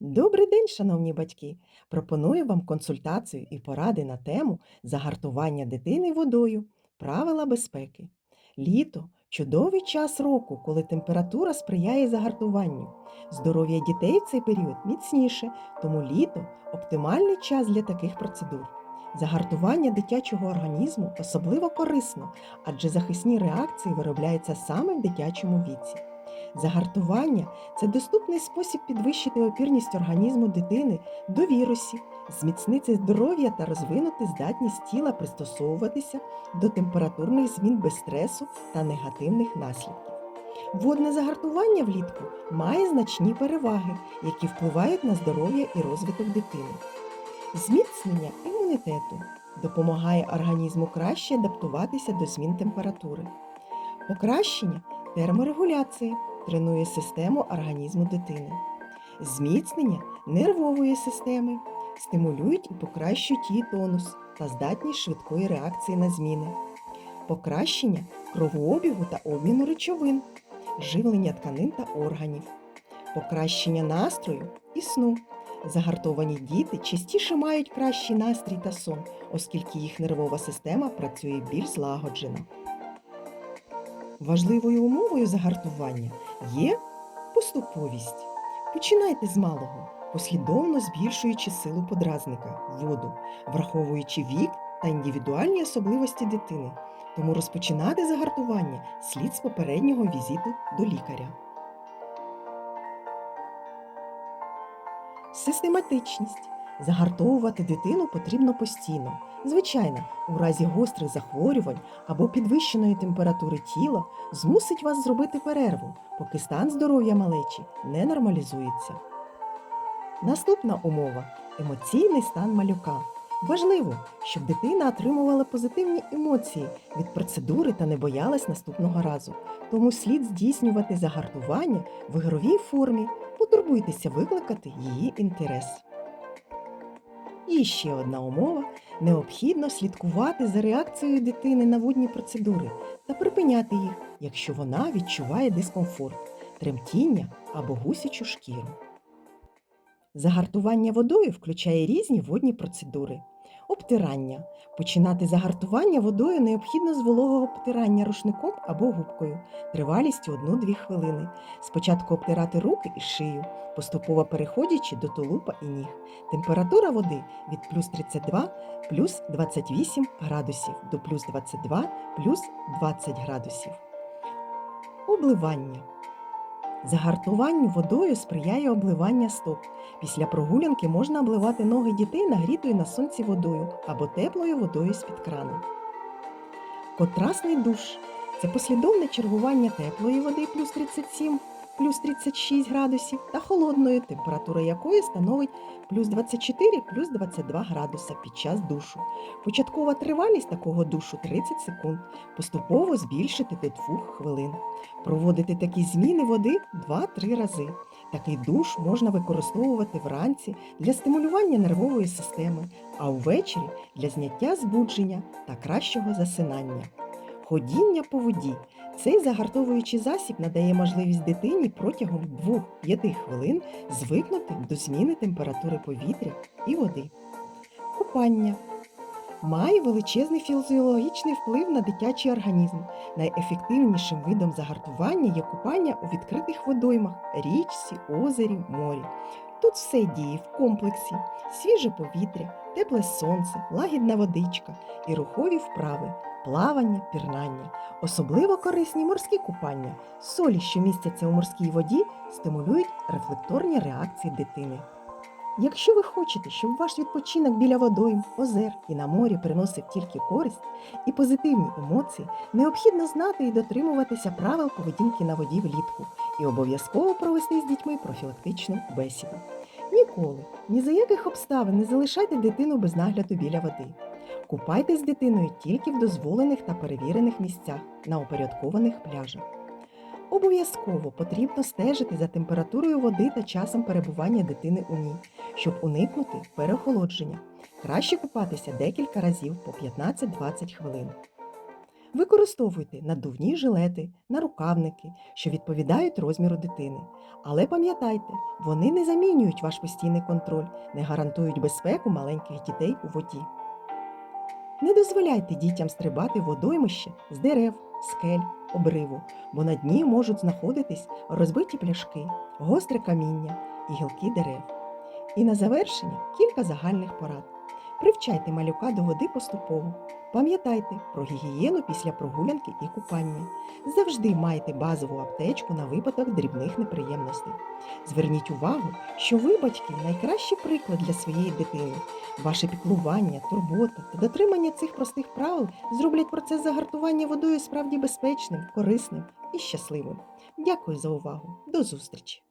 Добрий день, шановні батьки! Пропоную вам консультацію і поради на тему загартування дитини водою, правила безпеки. Літо чудовий час року, коли температура сприяє загартуванню. Здоров'я дітей в цей період міцніше, тому літо оптимальний час для таких процедур. Загартування дитячого організму особливо корисно, адже захисні реакції виробляються саме в дитячому віці. Загартування це доступний спосіб підвищити опірність організму дитини до вірусів, зміцнити здоров'я та розвинути здатність тіла пристосовуватися до температурних змін без стресу та негативних наслідків. Водне загартування влітку має значні переваги, які впливають на здоров'я і розвиток дитини. Зміцнення імунітету допомагає організму краще адаптуватися до змін температури. Покращення терморегуляції тренує систему організму дитини. Зміцнення нервової системи стимулюють і покращують її тонус та здатність швидкої реакції на зміни. Покращення кровообігу та обміну речовин, живлення тканин та органів, покращення настрою і сну. Загартовані діти частіше мають кращий настрій та сон, оскільки їх нервова система працює більш злагоджено. Важливою умовою загартування є поступовість. Починайте з малого, послідовно збільшуючи силу подразника, воду, враховуючи вік та індивідуальні особливості дитини. Тому розпочинати загартування слід з попереднього візиту до лікаря. Систематичність. Загартовувати дитину потрібно постійно. Звичайно, у разі гострих захворювань або підвищеної температури тіла змусить вас зробити перерву, поки стан здоров'я малечі не нормалізується. Наступна умова емоційний стан малюка. Важливо, щоб дитина отримувала позитивні емоції від процедури та не боялась наступного разу. Тому слід здійснювати загартування в ігровій формі, потурбуйтеся викликати її інтерес. І ще одна умова необхідно слідкувати за реакцією дитини на водні процедури та припиняти їх, якщо вона відчуває дискомфорт, тремтіння або гусячу шкіру. Загартування водою включає різні водні процедури. Обтирання. Починати загартування водою необхідно з вологого обтирання рушником або губкою тривалістю 1-2 хвилини. Спочатку обтирати руки і шию, поступово переходячи до тулупа і ніг. Температура води від плюс 32 плюс 28 градусів до плюс 22 плюс 20 градусів. Обливання. Загартуванню водою сприяє обливання стоп. Після прогулянки можна обливати ноги дітей нагрітою на сонці водою або теплою водою з-під крана. Контрастний душ це послідовне чергування теплої води плюс 37 плюс 36 градусів та холодної, температура якої становить плюс 24 плюс 22 градуса під час душу. Початкова тривалість такого душу 30 секунд, поступово збільшити до 2 хвилин. Проводити такі зміни води 2-3 рази. Такий душ можна використовувати вранці для стимулювання нервової системи, а увечері для зняття збудження та кращого засинання. Ходіння по воді. Цей загартовуючий засіб надає можливість дитині протягом 2-5 хвилин звикнути до зміни температури повітря і води. Купання має величезний фізіологічний вплив на дитячий організм. Найефективнішим видом загартування є купання у відкритих водоймах, річці, озері, морі. Тут все діє в комплексі: свіже повітря, тепле сонце, лагідна водичка і рухові вправи, плавання, пірнання. Особливо корисні морські купання. Солі, що містяться у морській воді, стимулюють рефлекторні реакції дитини. Якщо ви хочете, щоб ваш відпочинок біля водойм, озер і на морі приносив тільки користь і позитивні емоції, необхідно знати і дотримуватися правил поведінки на воді влітку і обов'язково провести з дітьми профілактичну бесіду. Ніколи, ні за яких обставин не залишайте дитину без нагляду біля води. Купайтесь з дитиною тільки в дозволених та перевірених місцях на упорядкованих пляжах. Обов'язково потрібно стежити за температурою води та часом перебування дитини у ній, щоб уникнути переохолодження. Краще купатися декілька разів по 15-20 хвилин. Використовуйте надувні жилети, нарукавники, що відповідають розміру дитини. Але пам'ятайте, вони не замінюють ваш постійний контроль, не гарантують безпеку маленьких дітей у воді. Не дозволяйте дітям стрибати водоймище з дерев, скель, обриву, бо на дні можуть знаходитись розбиті пляшки, гостре каміння і гілки дерев. І на завершення кілька загальних порад. Привчайте малюка до води поступово. Пам'ятайте про гігієну після прогулянки і купання. Завжди майте базову аптечку на випадок дрібних неприємностей. Зверніть увагу, що ви, батьки, найкращий приклад для своєї дитини. Ваше піклування, турбота та дотримання цих простих правил зроблять процес загартування водою справді безпечним, корисним і щасливим. Дякую за увагу. До зустрічі!